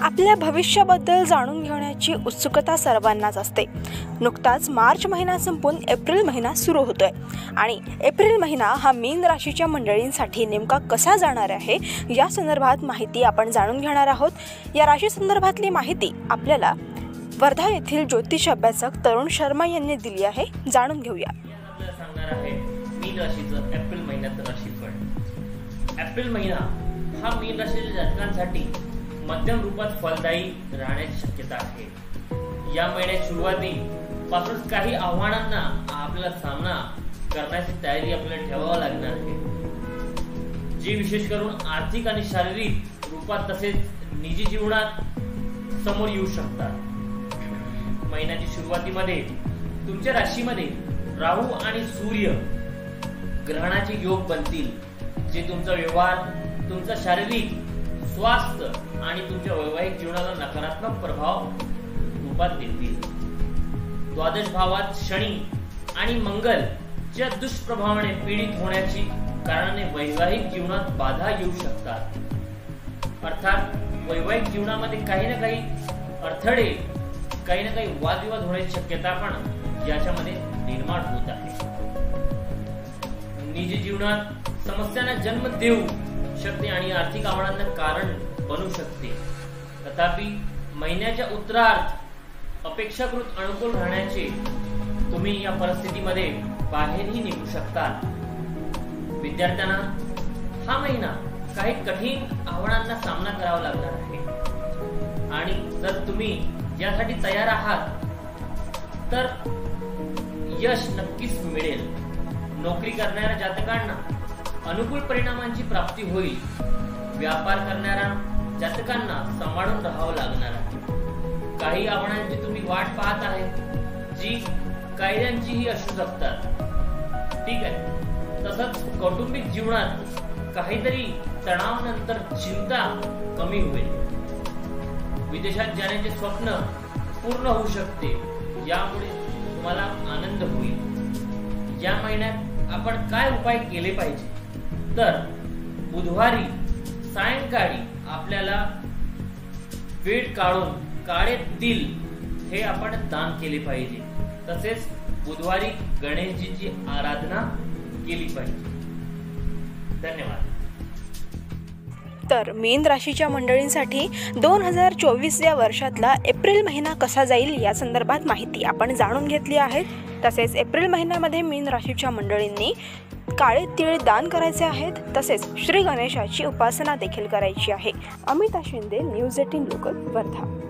आपल्या भविष्याबद्दल जाणून घेण्याची उत्सुकता सर्वांनाच असते. नुकताच मार्च महिना संपून एप्रिल महिना सुरू होतोय. आणि एप्रिल महिना हा मीन राशीच्या मंडळींसाठी नेमका कसा जाणार आहे या संदर्भात माहिती आपण जाणून घेणार आहोत. या राशी संदर्भातली माहिती आपल्याला वर्धा येथील ज्योतिष अभ्यासक तरुण शर्मा यांनी दिली आहे. जाणून घेऊया. एप्रिल महिना हा मीन राशीच्या जातकांसाठी मध्यम रूपात फलदायी राहण्याची शक्यता आहे. या महिन्यात सुरुवाती पासूनच काही आव्हानांना आपला सामना करण्याची तयारी आपल्याला ठेवावा लागणार आहे. जी विशेष करून आर्थिक आणि शारीरिक रूपात तसेच निजी जीवनात समोर येऊ शकतात. महिन्याच्या सुरुवातीमध्ये तुमच्या राशीमध्ये राहू आणि सूर्य ग्रहणाचे योग बनतील जे तुमचा व्यवहार तुमचा शारीरिक स्वास्थ्य आणि तुमच्या वैवाहिक जीवनाला नकारात्मक प्रभाव रूपात देतील. द्वादश भावात शनी आणि मंगल च्या दुष्प्रभावाने पीडित होण्याची कारणाने वैवाहिक जीवनात बाधा येऊ शकतात. अर्थात वैवाहिक जीवनामध्ये काही ना काही अडथळे काही ना काही वादविवाद होण्याची शक्यता पण याच्यामध्ये निर्माण होत आहे. निजी जीवनात समस्यांना जन्म देऊ शकते आणि आर्थिक आव्हानांना कारण बनू शकते. तथापि महिन्याच्या उत्तरार्थ अपेक्षाकृत अनुकूल राहण्याचे तुम्ही या परिस्थितीमध्ये बाहेरही निघू शकता विद्यार्थ्यांना हा महिना काही कठीण आव्हानांचा सामना करावा लागणार आहे. आणि जर तुम्ही यासाठी तयार आहात तर यश नक्कीच मिळेल. नोकरी करणाऱ्या जातकांना अनुकूल परिणामांची प्राप्ती होईल. व्यापार करणाऱ्या जातकांना सांभाळून राहावं लागणार आहे. काही आव्हानांची तुम्ही वाट पाहत आहे जी कायद्यांचीही असू शकतात. ठीक आहे. तसंच कौटुंबिक जीवनात काहीतरी तणावानंतर चिंता कमी होईल. विदेशात जाण्याचे स्वप्न पूर्ण होऊ शकते. यामुळे तुम्हाला आनंद होईल. या महिन्यात आपण काय उपाय केले पाहिजे? तर बुधवारी सायंकाळी आपल्याला वेळ काढून काळे तिल हे आपण दान केले पाहिजे. तसेच बुधवारी गणेशजीची आराधना केली पाहिजे. धन्यवाद. तर मीन राशीच्या मंडळींसाठी दोन हजार चोवीस या वर्षातला एप्रिल महिना कसा जाईल या संदर्भात माहिती आपण जाणून घेतली आहे. तसेच एप्रिल महिन्यामध्ये मीन राशीच्या मंडळींनी काळे तिळ दान करायचे आहेत. तसेच श्री गणेशाची उपासना देखील करायची आहे. Amita Shinde news eighteen local Wardha.